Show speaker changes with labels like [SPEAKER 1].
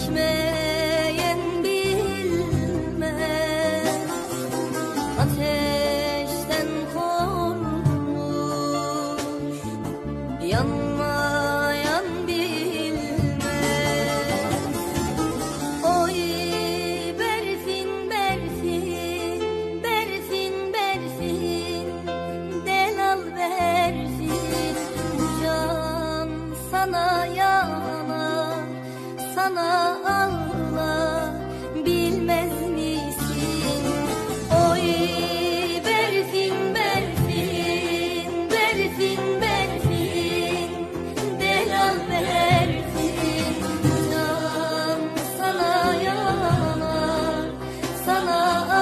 [SPEAKER 1] çekmeyen bilmez. Ateşten korkmuş yanmayan bilmez. Oy berfin berfin berfin berfin delal berfin. Can sana yalan sana Allah bilmez misin? Oy berfin berfin berfin berfin delal berfin can sana yanar sana Allah